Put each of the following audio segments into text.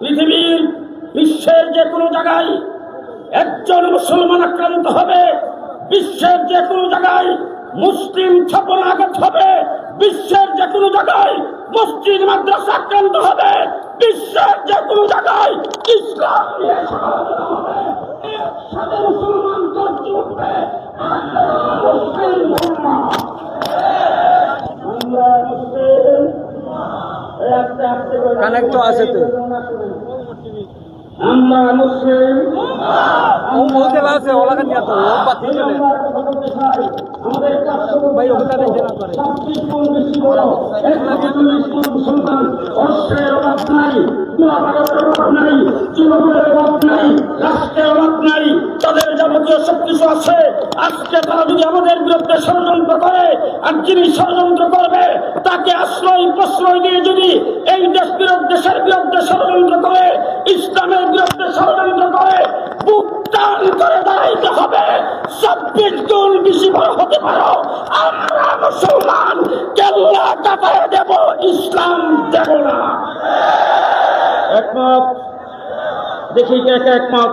পৃথিবীর বিশ্বের যে কোনো জায়গায় একজন মুসলমান আক্রান্ত হবে, বিশ্বের যে কোনো জায়গায় মুসলিম ছপনাঘাত হবে, বিশ্বের যে কোনো জায়গায় মসজিদ, মাদ্রাসা আক্রান্ত হবে, বিশ্বের যে কোনো জায়গায় ইসলাম নিয়ে ষড়যন্ত্র হবে। এর সাথে মুসলমান গর্জে উঠবে, আমরা মুসলিম আমরা মুসলিম একটা একটা করে কানেক্ট আছে তো। আমরা মুসলিম যুবকের অভাব নাই রাষ্ট্রের অভাব নাই তাদের যাবতীয় সবকিছু আছে। আজকে তারা যদি আমাদের বিরুদ্ধে ষড়যন্ত্র করে, আর যিনি ষড়যন্ত্র করবে, তাকে আশ্রয়, প্রশ্রয় দিয়ে যদি এই দেশ বিরোধ দেশের বিরুদ্ধে ষড়যন্ত্র করে, ইসলামের বিরুদ্ধে ষড়যন্ত্র করে দেখি কে কে একমত?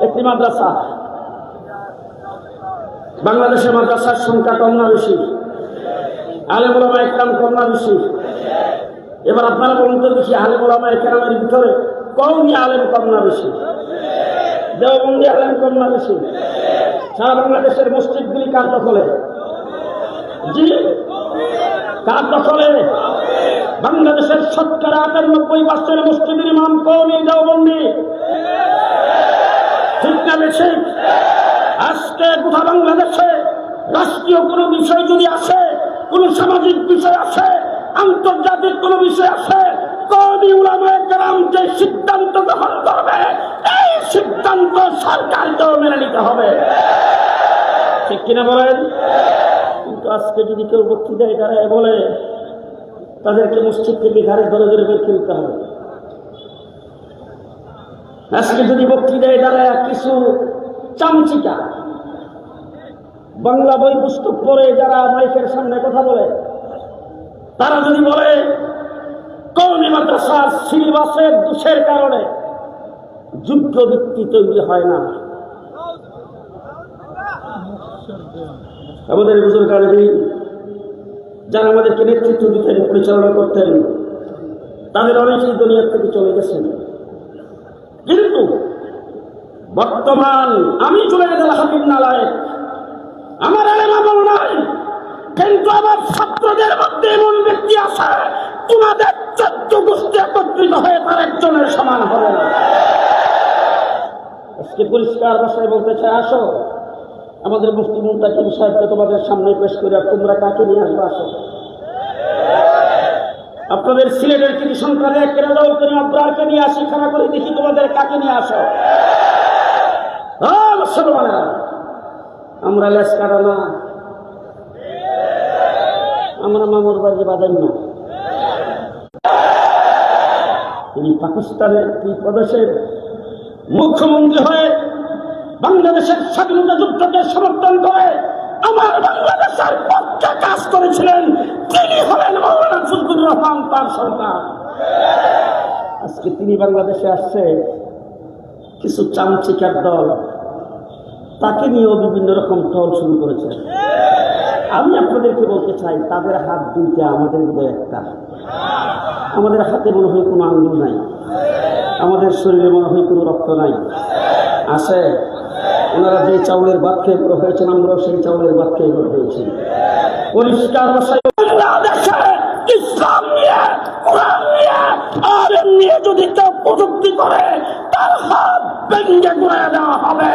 একটি মাদ্রাসা। বাংলাদেশের মাদ্রাসার সংখ্যা না বেশি? আলেমুলামা একরাম না বেশি? এবার আপনারা বলুন তো দেখি আলেমুলামা একরামের ভিতরে কমই আলেম না বেশি? দেওবন্দি আলেম না বেশি? সারা বাংলাদেশের মসজিদগুলি কার দখলে? জি? কার দখলে? বাংলাদেশের শতকরা আটানব্বই পার্সেন্ট মসজিদের ইমাম কৌমি দেওবন্দি। ঠিক না বেশি আজকে গোটা বাংলাদেশে রাষ্ট্রীয় কোনো বিষয় যদি আসে, কোনো সামাজিক বিষয় আসে, আন্তর্জাতিক কোনো বিষয় আসে কবি উলামায়ে কেরাম যে সিদ্ধান্ত গ্রহণ করবে, এই সিদ্ধান্ত সরকারকেও মেনে নিতে হবে। ঠিক কিনা বলেন? আজকে যদি কেউ বক্তৃতায় দাঁড়ায় বলে, তাদেরকে মসজিদ থেকে ঘাড়ে ধরে ধরে বের ফেলতে হবে। আজকে যদি বক্তৃতায় দাঁড়ায় কিছু চামচিকা, বাংলা বই পুস্তক পড়ে যারা মাইকের সামনে কথা বলে, তারা যদি বলে কৌমি মাদ্রাসার সিলেবাসের দোষের কারণে যুদ্ধ ভিত্তি তৈরি হয় না। আমাদের বুজুর্গ আলমী, যারা আমাদেরকে নেতৃত্ব দিতেন, পরিচালনা করতেন, তাদের অনেকেই দুনিয়ার থেকে চলে গেছেন। কিন্তু বর্তমান আমি চলে গেছে হাবিব নালায় আমার এলাকা নাই, কিন্তু আমার ছাত্রদের মধ্যে এমন ব্যক্তি আছে, তোমাদের চোদ্দ গোষ্ঠী একত্রিত হয়ে তার একজনের সমান হবে আজকে পরিষ্কার ভাষায় বলতে চাই, আসো। আমাদের মুফতি মুন্তাকিম সাহেবকে তোমাদের সামনে পেশ করে তোমরা কাকে নিয়ে আসবে, আসো। আপনাদের সিলেটের কৃতি সন্তানের কেরাদাউল করিম আব্রাহকে নিয়ে আসি খানা করে দেখি তোমাদের কাকে নিয়ে আসো। হ্যাঁ আমরা লেস কাটা না। আমরা মামুর বাড়ি বাদাই না। তিনি পাকিস্তানের কি প্রদেশের মুখ্যমন্ত্রী হয়ে বাংলাদেশের স্বাধীনতা যুদ্ধকে সমর্থন করে আমার বাংলাদেশের পক্ষে কাজ করেছিলেন, তিনি হলেন মৌলানা ফজলুর রহমান তার সরকার। আজকে তিনি বাংলাদেশে আসছে, কিছু চামচিকার দল, তাকে নিয়েও বিভিন্ন রকম টল শুরু করেছে। আমি আপনাদেরকে বলতে চাই, তাদের হাত দুইটা আমাদের হৃদয় একটা। আমাদের হাতে মনে হয় কোনো আঙ্গুল নাই। আমাদের শরীরে মনে হয় কোনো রক্ত নাই। আছে ওনারা যে চাউলের ভাত খেয়ে বড় হয়েছেন, আমরাও সেই চাউলের ভাত খেয়ে বড় হয়েছি পরিষ্কার যদি কেউ প্রযুক্তি করে, তার হাত করে দেওয়া হবে।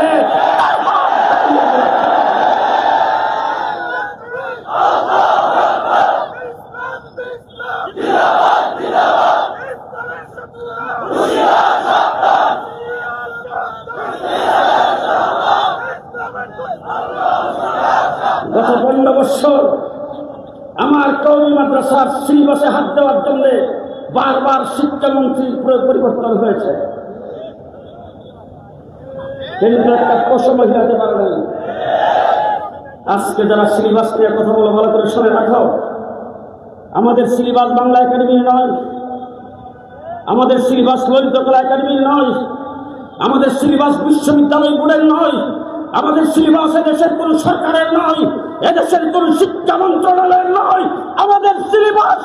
আমার কৌমি মাদ্রাসার সিলেবাসে হাত দেওয়ার জন্য বারবার শিক্ষামন্ত্রীর প্র- পরিবর্তন হয়েছে। একটা আজকে যারা সিলেবাস নিয়ে কথা বলে, ভালো করে শুনে রাখো। আমাদের সিলেবাস বাংলা একাডেমি নয়। আমাদের সিলেবাস ললিত কলা একাডেমির নয়। আমাদের সিলেবাস বিশ্ববিদ্যালয় বোর্ডের নয়। আমাদের সিলেবাস এদেশের কোন সরকারের নয়, এদেশের কোন শিক্ষা মন্ত্রণালয়ের নয়, আমাদের সিলেবাস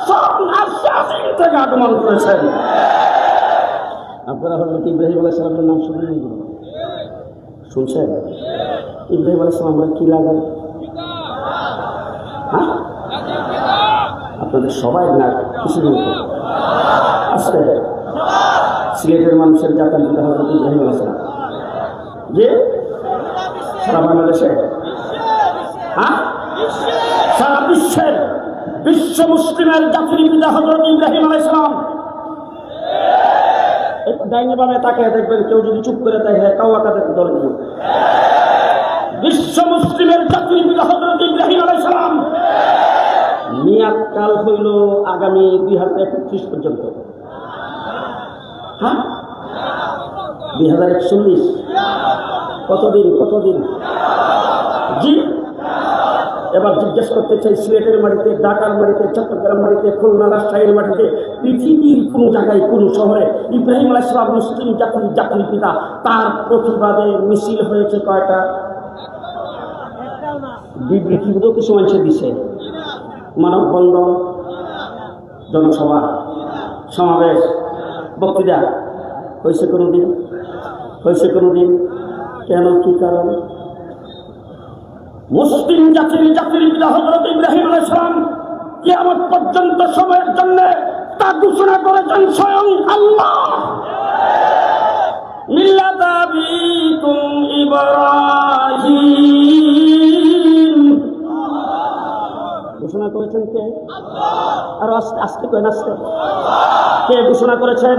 থেকে আগমন করেছেন আপনারা হজরত ইব্রাহিম আলাহ সালামের নাম শুনলেন শুনছেন? ইব্রাহিম আলাহ সালাম আমরা কি লাগে হ্যাঁ? আপনাদের সবাই না, কিছু দিন আজকে সিলেটের মানুষের পিতা হজরত ইব্রাহিম আলাহ সালাম। যে সারা বাংলাদেশে হ্যাঁ? সারা বিশ্বের বিশ্ব মুসলিমের জাতির পিতা হজরত ইব্রাহিম আলাহ সালাম। ডাইনি তাকে দেখবেন কেউ যদি চুপ করে থাকে কাউ আকাদের দলে দিব বিশ্ব মুসলিমের জাতির পিতা হজরত ইব্রাহিম আলাই সালাম। মেয়াদ কাল হইল আগামী দুই হাজার একত্রিশ পর্যন্ত। হ্যাঁ? দুই হাজার একচল্লিশ। কতদিন কতদিন? জি? এবার জিজ্ঞেস করতে চাই, সিলেটের মাটিতে, ঢাকার মাটিতে, চট্টগ্রাম মাটিতে, খুলনা, রাজশাহীর মাটিতে, পৃথিবীর কোনো জায়গায়, কোনো শহরে ইব্রাহিম আলাইসলাম মুসলিম জাতির জাতির পিতা, তার প্রতিবাদে মিছিল হয়েছে কয়টা? বিবৃতিগুলো কিছু মানুষে দিছে। মানববন্ধন জনসভা, সমাবেশ, বক্তৃতা, হয়েছে কোনো দিন? হয়েছে কোনো দিন? কেন, কি কারণ? মুসলিম জাতির জাতির হজরত ইব্রাহিম আলাইসালাম কেমন পর্যন্ত সময়ের জন্য তা ঘোষণা করেছেন স্বয়ং আল্লাহ। মিল্লাত আবিকুম ইব্রাহিম। ঘোষণা করেছেন কে? আর আজকে কেন আজকে কে ঘোষণা করেছেন?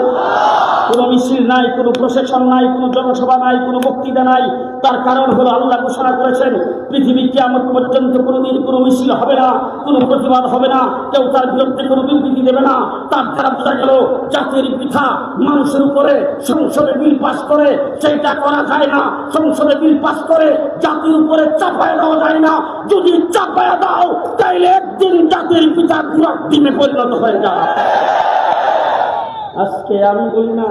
কোনো মিছিল নাই, কোনো প্রশাসন নাই, কোনো জনসভা নাই, কোনো বক্তৃতা নাই। তার কারণ হলো আল্লাহ ঘোষণা করেছেন, পৃথিবী কেমন পর্যন্ত কোনোদিন কোনো মিছিল হবে না, কোনো প্রতিবাদ হবে না, কেউ তার বিরুদ্ধে কোনো বিবৃতি দেবে না। তার দ্বারা বোঝা গেল, জাতির পিঠা মানুষের উপরে সংসদে বিল পাস করে, সেইটা করা যায় না। সংসদে বিল পাস করে, জাতির উপরে চাপায় দেওয়া যায় না। যদি চাপায় দাও, তাইলে একদিন জাতির পিতা ঘুরার ডিমে পরিণত হয়ে যায় আজকে আমি বলি না,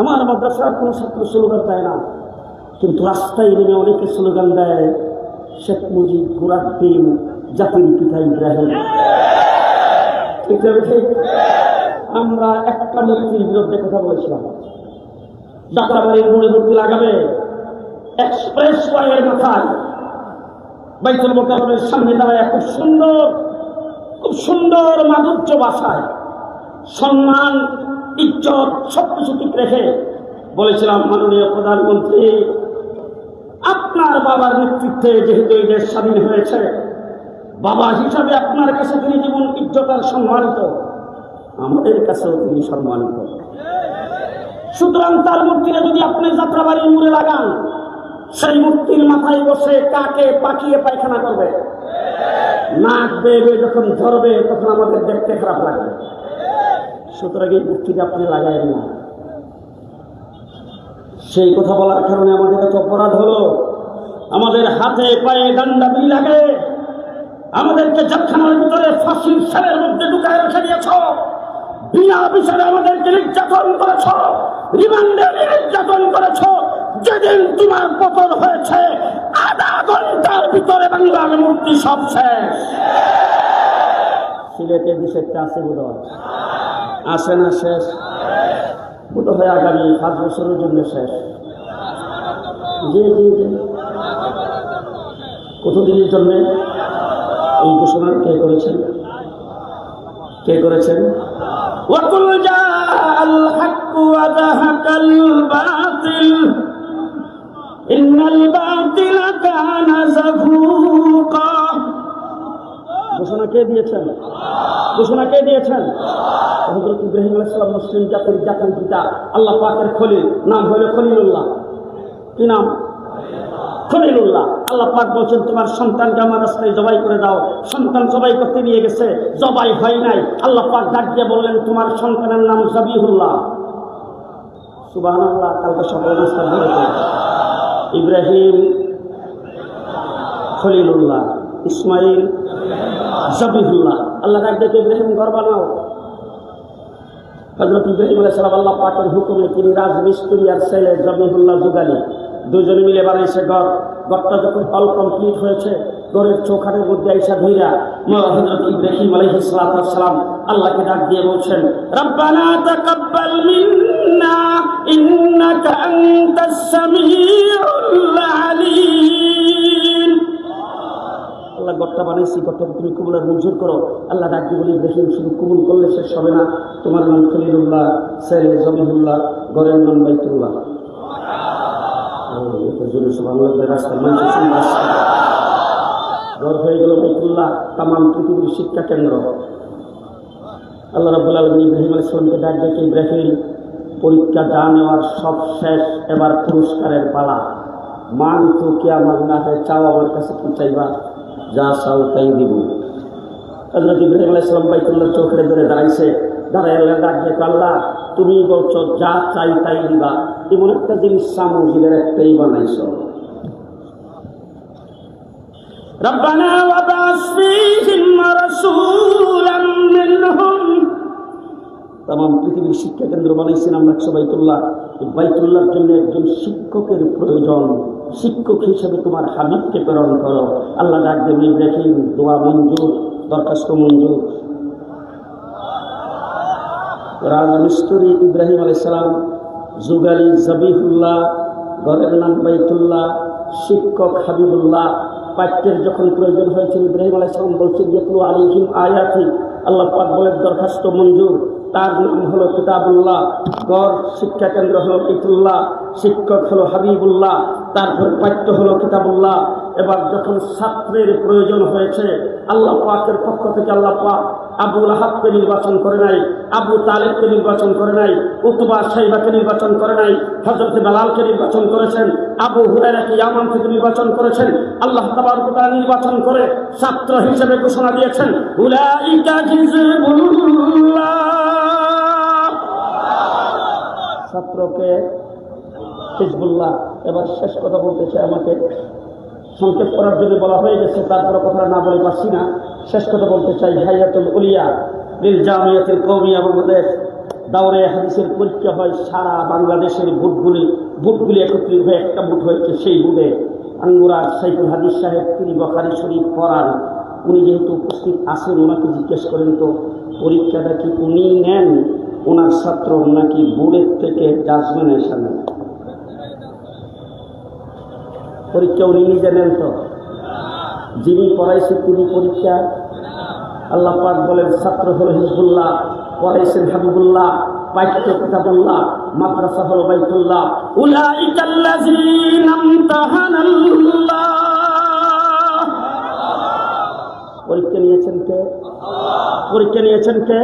আমার মাদ্রাসার কোনো ছাত্র স্লোগান দেয় না। কিন্তু রাস্তায় নেমে অনেকে স্লোগান দেয়, শেখ মুজিব ঘোরার টিম জাতির পিতা ইব্রাহিম। ঠিক। আমরা একটা মূর্তির বিরুদ্ধে কথা বলেছিলাম। যাত্রাবাড়ির মোড়ে মূর্তি লাগাবে, এক্সপ্রেস ওয়াইয়ের মাথায়। বাইতুল মোকামের সামনে দাঁড়ায় খুব সুন্দর খুব সুন্দর মাধুর্য বাসায়। সম্মান, ইজ্জত সব কিছু ঠিক রেখে বলেছিলাম মাননীয় প্রধানমন্ত্রী আপনার বাবার নেতৃত্বে যেহেতু এই দেশ স্বাধীন হয়েছে, বাবা হিসাবে আপনার কাছে তিনি জীবন ইজ্জত আর সম্মানিত, আমাদের কাছেও তিনি সম্মানিত। সুতরাং তার মূর্তিটা যদি আপনি যাত্রাবাড়ির মুড়ে লাগান, সেই মূর্তির মাথায় বসে কাকে পাকিয়ে পায়খানা করবে? নাক বেয়ে যখন ধরবে, তখন আমাদের দেখতে খারাপ লাগবে। সুতরাং এই মূর্তিটা আপনি লাগাইন না। সেই কথা বলার কারণে আমাদের এত অপরাধ হলো। আমাদের হাতে পায়ে ডান্ডাবি লাগে। আমাদেরকে জেলখানার ভিতরে ফাঁসির সেলের মধ্যে ঢুকায় রেখে দিয়েছ, বিনা বিচারে আমাদেরকে নির্যাতন করেছ, রিমান্ডে নির্যাতন করেছ। যেদিন তোমার পতন হয়েছে, আধা ঘণ্টার ভিতরে বাংলার মূর্তি সব শেষ। সিলেটের বিষয়টা আছে বোধ আসে না শেষ? বোধ হয় আগামী পাঁচ বছরের জন্য শেষ। জি জি জি কতদিনের জন্য এই ঘোষণা কে করেছেন কে করেছেন وقل جاء الحق وزهق الباطل إن الباطل كان زهوقا ঘোষণা কে দিয়েছেন ঘোষণা কে দিয়েছেন হজরত ইব্রাহিম আলাইসালাম মুসলিম জাতির জাতির পিতা আল্লাহ পাকের খলিল নাম হলো খলিলুল্লাহ কি নাম খলিলুল্লাহ, আল্লাহ পাক বলছেন, তোমার সন্তানকে আমার রাস্তায় জবাই করে দাও। সন্তান জবাই করতে নিয়ে গেছে, জবাই হয় নাই। আল্লাহ পাক ডাক দিয়ে বললেন, তোমার সন্তানের নাম জবিহুল্লাহ। সুবাহ আল্লাহ কালকে সকাল ইব্রাহিম খলিলুল্লাহ, ইসমাইল জবিহুল্লাহ। আল্লাহ ডাক দিয়ে ইব্রাহিম, ঘর বানাও। হজরত ইব্রাহিম আল্লাহ পাকের হুকুমে তিনি রাজমিস্ত্রি আর ছেলে জবিহুল্লাহ যুগালি। দুজনে মিলে বানাইছে ঘর। ঘরটা যখন অল কমপ্লিট হয়েছে, ঘরের চোখানের মধ্যে আইসা ধইরা হজরত ইব্রাহিম আলাইহিস সালাম আল্লাহকে ডাক দিয়ে বলছেন, রব্বানা তাকাব্বাল মিন্না, ইন্নাকা আনতাস সামিউল আল্লাহ গড়টা বানাইছি গড়টা তুমি কবুল মঞ্জুর করো। আল্লাহ ডাক দিয়ে বলি, ইব্রাহিম, শুধু কবুল করলে শেষ হবে না। তোমার নাম খলিলুল্লাহ ছেলে জবিহুল্লাহ গড়ের নাম বাইতুল্লাহ। হয়ে শিক্ষা কেন্দ্র। আল্লাহ রাবুল আলম ইব্রাহিম ডাক ডেকে, ইব্রাহিম, পরীক্ষা যা নেওয়ার সব শেষ, এবার পুরস্কারের পালা। মান তো কে আমার না হয়, চাও আমার কাছে কি চাইবা? যা চাও তাই দিব। হজরত ইব্রাহিম আলাইসলাম বাইতুল্লাহ চোখে ধরে দাঁড়াইছে। দাঁড়াই আল্লাহ ডাক ডেকে, আল্লাহ, তুমি বলছো যা চাই তাই দিবা। এমন একটা জিনিস সামুজিলের একটাই বানাইছো ربنا وبعث فيهم رسولا منهم তাম পৃথিবীর শিক্ষা কেন্দ্র বানাইছেন আমরা একশো বাইতুল্লাহ এই বাইতুল্লাহর জন্য একজন শিক্ষকের প্রয়োজন শিক্ষক হিসেবে তোমার হাবিবকে প্রেরণ করো আল্লাহ ডাক দেবেন দেখেন দোয়া মঞ্জুর দরখাস্ত মঞ্জুর রাজমিস্তুরি ইব্রাহিম আলাইসালাম জুগালি জবিহুল্লাহ ঘরের নাম বাইতুল্লাহ, শিক্ষক হাবিবুল্লাহ, পাঠ্যের যখন প্রয়োজন হয়েছিল, ইব্রাহিম আলাইসালাম বলছেন যেগুলো আলিহিম আয়াতি আল্লাহ পাক বলেন, দরখাস্ত মঞ্জুর তার নাম হলো কিতাবুল্লাহ, গড় শিক্ষাকেন্দ্র হলো ইতুল্লাহ শিক্ষক হলো হাবিবুল্লাহ, তারপর পাঠ্য হলো কিতাবুল্লাহ এবার যখন ছাত্রের প্রয়োজন হয়েছে, আল্লাহ পাকের পক্ষ থেকে আল্লাহ পাক আবুল আহাবকে নির্বাচন করে নাই, আবু তালেবকে নির্বাচন করে নাই, উতবা সাইবাকে নির্বাচন করে নাই হজরত বেলালকে নির্বাচন করেছেন, আবু হুরাইরাকে ইয়ামান থেকে নির্বাচন করেছেন, আল্লাহ তাবারক নির্বাচন করে ছাত্র হিসেবে ঘোষণা দিয়েছেন ছাত্রকে হিজবুল্লাহ, এবার শেষ কথা বলতে চাই আমাকে। সংক্ষেপ করার জন্য বলা হয়ে গেছে, তারপরে কথা না বলে পারছি না। শেষ কথা বলতে চাই হাইয়াতুল উলিয়া লিল জামিয়াতুল কৌমিয়া বাংলাদেশ। দাওরে হাদিসের পরীক্ষা হয় সারা বাংলাদেশের বুটগুলি বুটগুলি একত্রিত হয়ে একটা বুট হয়েছে সেই বুটে। আঙ্গুরার সাইকুল হাদিস সাহেব, তিনি বখারি শরীফ পড়ান। উনি যেহেতু উপস্থিত আছেন, ওনাকে জিজ্ঞেস করেন তো, পরীক্ষাটা কি উনি নেন? ওনার ছাত্র নাকি বোর্ডের থেকে জাজমেন এসে নেন পরীক্ষা উনি নিজে নেন তো। যিনি পড়াইছে তিনি পরীক্ষা। আল্লাহ পাক বলেন, ছাত্র হলো হিজবুল্লাহ পড়াইছেন হাবিবুল্লাহ, পাঠ্য কিতাবুল্লাহ, মাদ্রাসা হলো বাইতুল্লাহ। পরীক্ষা নিয়েছেন কে? পরীক্ষা নিয়েছেন কে?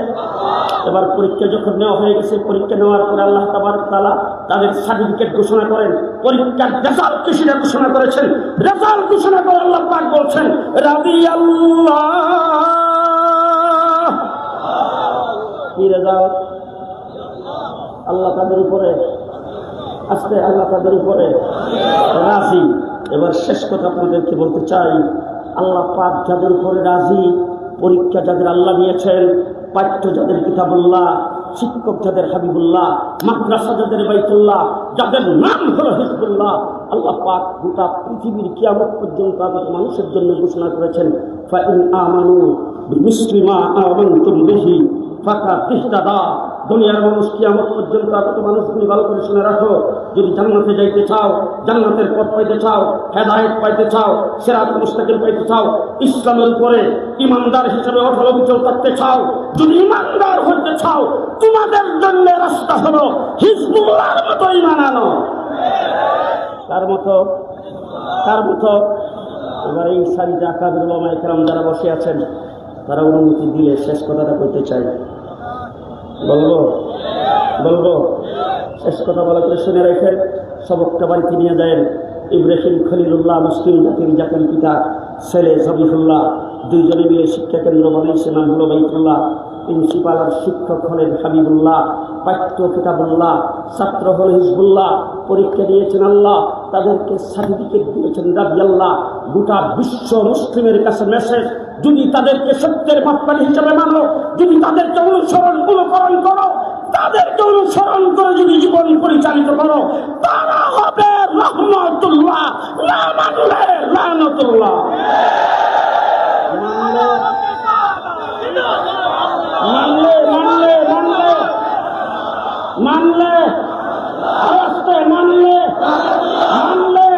এবার পরীক্ষা যখন নেওয়া হয়ে গেছে, পরীক্ষা নেওয়ার পরে আল্লাহ তাবার তালা তাদের সার্টিফিকেট ঘোষণা করেন, পরীক্ষার রেজাল্ট কৃষিরা ঘোষণা করেছেন রেজাল্ট ঘোষণা করে আল্লাহ পাক বলছেন রাজি আল্লাহ কি রেজাল্ট আল্লাহ তাদের উপরে। আজকে আল্লাহ তাদের উপরে। রাজি। এবার শেষ কথা আপনাদেরকে বলতে চাই, আল্লাহ পাক যাদের উপরে রাজি, পরীক্ষা যাদের আল্লাহ নিয়েছেন পাঠ্য যাদের কিতাবুল্লাহ শিক্ষক যাদের হাবিবুল্লাহ, মাদ্রাসা যাদের বাইতুল্লাহ, যাদের নাম হলো হিজবুল্লাহ, আল্লাহ পাক গোটা পৃথিবীর কিয়ামত পর্যন্ত আগত মানুষের জন্য ঘোষণা করেছেন, ফাইন আমানু বিমিসলিমা আমানতুম বিহি, ফাকা তিহতাদা। দুনিয়ার মানুষ কি কিয়ামত পর্যন্ত আগত তুমি ভালো করে শুনে রাখো। যদি জান্নাতে যাইতে চাও, জান্নাতের পথ পাইতে চাও, হেদায়েত পাইতে চাও, সেরাত মুস্তাকিম পাইতে চাও, ইসলামের উপরে ইমানদার হিসেবে অটল অবিচল থাকতে চাও, যদি ইমানদার হতে চাও, তোমাদের জন্য রাস্তা হলো হিজবুল্লাহর মতো ইমান আনো। তার মতো? তার মতো? এবার এই সারিতে আকাবির ওলামা একরাম যারা বসে আছেন, তারা অনুমতি দিলে শেষ কথাটা কইতে চাই। বলব? বলব? শেষ কথা বলা করে শুনে রেখেন, সবকটা বাড়িতে নিয়ে যায় ইব্রাহিম খলিলুল্লাহ মুসলিম জাতির জাতির পিতা ছেলে জবিহুল্লাহ দুইজনে মিলে শিক্ষা কেন্দ্র বানিয়েছে নাম হলো বাইতুল্লাহ। প্রিন্সিপাল আর শিক্ষক হলেন হাবিবুল্লাহ, পাঠ্য কিতাবুল্লাহ, ছাত্র হল হিজবুল্লাহ, পরীক্ষা দিয়েছেন আল্লাহ, তাদেরকে সার্টিফিকেট দিয়েছেন রাবি আল্লাহ গোটা বিশ্ব মুসলিমের কাছে মেসেজ যদি তাদেরকে সত্যের মাপকাঠি হিসেবে মানো, যদি তাদেরকে অনুসরণ অনুকরণ করো, তাদেরকে অনুসরণ করে যদি জীবন পরিচালিত করো, তারা হবে রহমতুল্লাহ, না মানলে রানতুল্লাহ মানলে মানলে মানলে মানলে আওয়াজটা মানলে মানলে।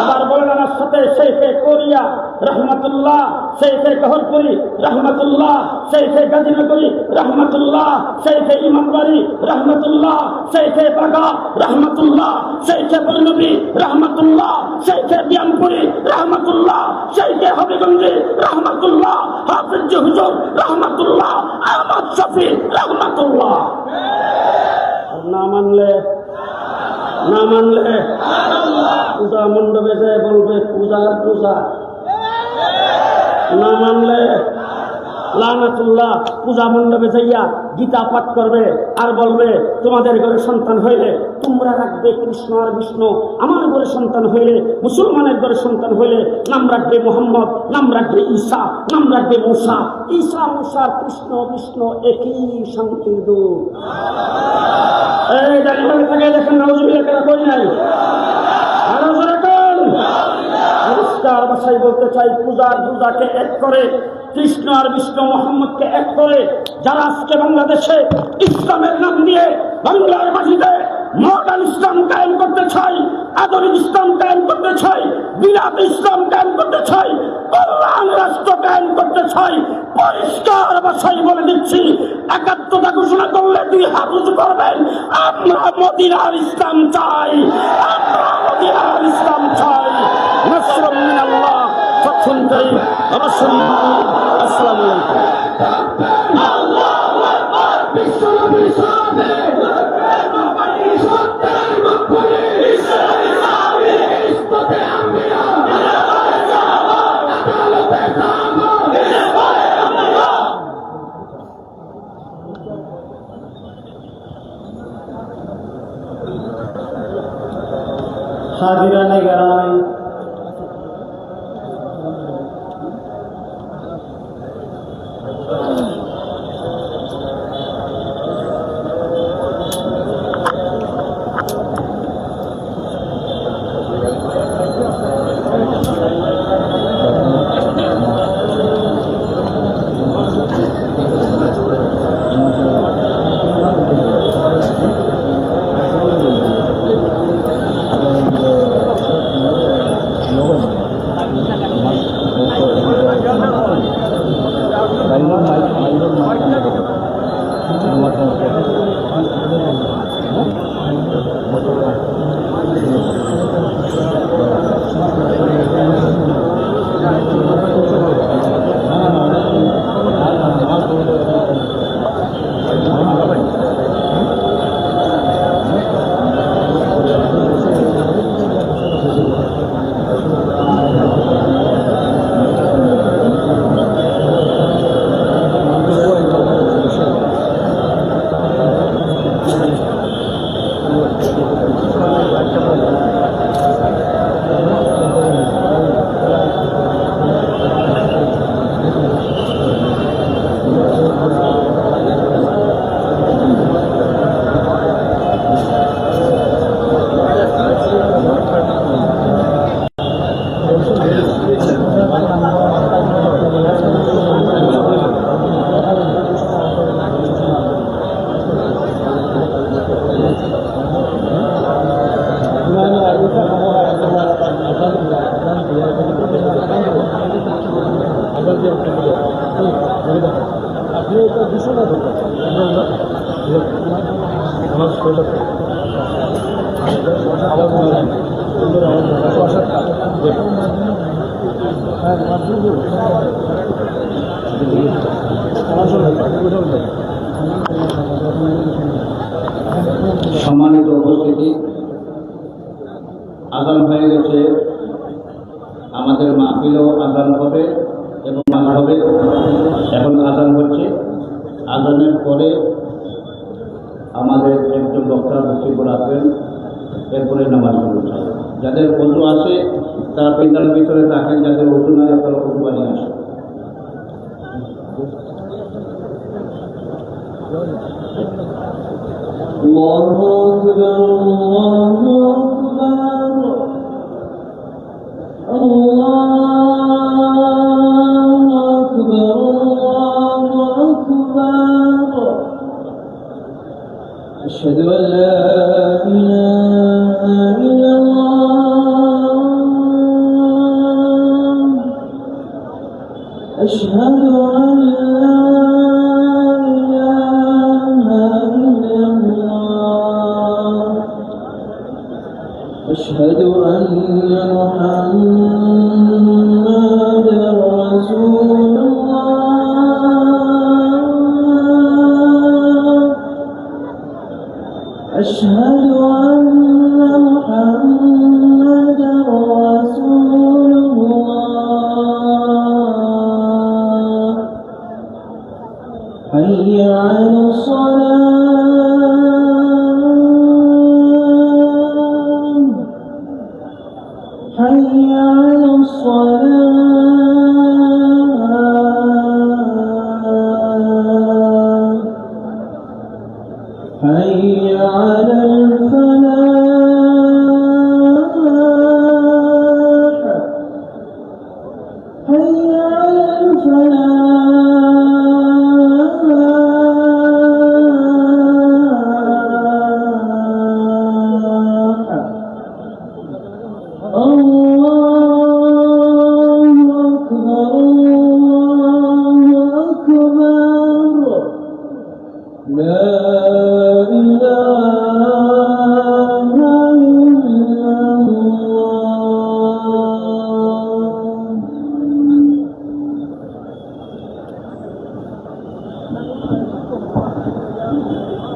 আবার বলেন আমার সাথে শেখে কোরিয়া, রহমতুল্লাহ, শেখে গহরপুরি, রহমতুল্লাহ, শেখে গাজীনগরী, রহমতুল্লাহ, শেখে ইমামবাড়ি, রহমতুল্লাহ, শেখে বাগা, রহমতুল্লাহ, শেখে বৈনবী, রহমতুল্লাহ, শেখে বিয়ামপুরি, রহমতুল্লাহ, শেখে হবিগঞ্জি, রহমতুল্লাহ, হাফিজ হুজুর রহমতুল্লাহ, আহমদ শফি, রহমতুল্লাহ। না মানলে না মানলে পূজা মণ্ডপে যায় বলবে পূজার পূজা। না মানলে লানাতুল্লাহ পূজা মণ্ডপে যাইয়া গীতা পাঠ করবে আর বলবে, তোমাদের ঘরে সন্তান হইলে তোমরা রাখবে কৃষ্ণ আর বিষ্ণু। আমার ঘরে সন্তান হইলে, মুসলমানের ঘরে সন্তান হইলে নাম রাখবে মোহাম্মদ, নাম রাখবে ঈসা, নাম রাখবে মুসা। ঈসা, মুসা, কৃষ্ণ, বিষ্ণু একই শান্তির দেখেন কেন। নাই বলতে চাই, পূজার পূজাকে এক করে কৃষ্ণ আর বিষ্ণু মোহাম্মদকে এক করে যারা আজকে বাংলাদেশে ইসলামের নাম দিয়ে বাংলার মাটিতে মডার্ন ইসলাম কায়েম করতে চাই আধুনিক ইসলাম কায়েম করতে চাই বিরাট ইসলাম কায়েম করতে চাই কল্যাণ রাষ্ট্র কায়েম করতে চাই পরিষ্কার ভাষায় বলে দিচ্ছি, একাত্মতা ঘোষণা করলে দুই হাত উঁচু করবেন। আমরা মদিনার ইসলাম চাই, আমরা ফতহুন করিম রাসূল পরে আমাদের একজন বক্তা বক্তব্য রাখবেন এরপরে নামাজ শুরু হবে যাদের অজু আছে তারা পিন্ডার ভিতরে থাকেন যাদের অজু নাই তারা অজু বানিয়ে আসে الله أكبر الله وتولى حي على الفلاح.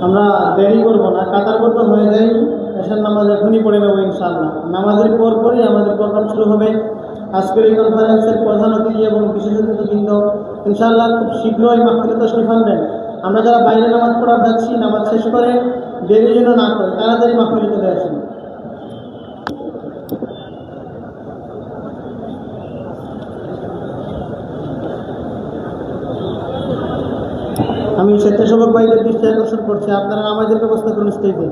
আমরা দেরি করব না, কাতার করতে হয়ে যাই এসার নামাজ এখনই পড়ে নেব ইনশাআল্লাহ। নামাজের পর পরই আমাদের প্রোগ্রাম শুরু হবে। আজকের এই কনফারেন্সের প্রধান অতিথি এবং বিশেষ অতিথিবৃন্দ, ইনশাআল্লাহ খুব শীঘ্রই মাহফিলে তশরিফ আনবেন। আমরা যারা বাইরে নামাজ পড়া যাচ্ছি, নামাজ শেষ করে দেরি যেন না করে, তাড়াতাড়ি মাহফিলে চলে আসেন। আমি স্বেচ্ছাসেবক ভাইদের দৃষ্টি আকর্ষণ করছে। আপনারা নামাজের ব্যবস্থা করুন স্টেজে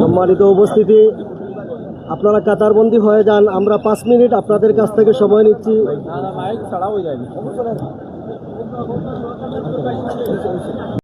সম্মানিত উপস্থিতি আপনারা কাতারবন্দি হয়ে যান আমরা পাঁচ মিনিট আপনাদের কাছ থেকে সময় নিচ্ছি।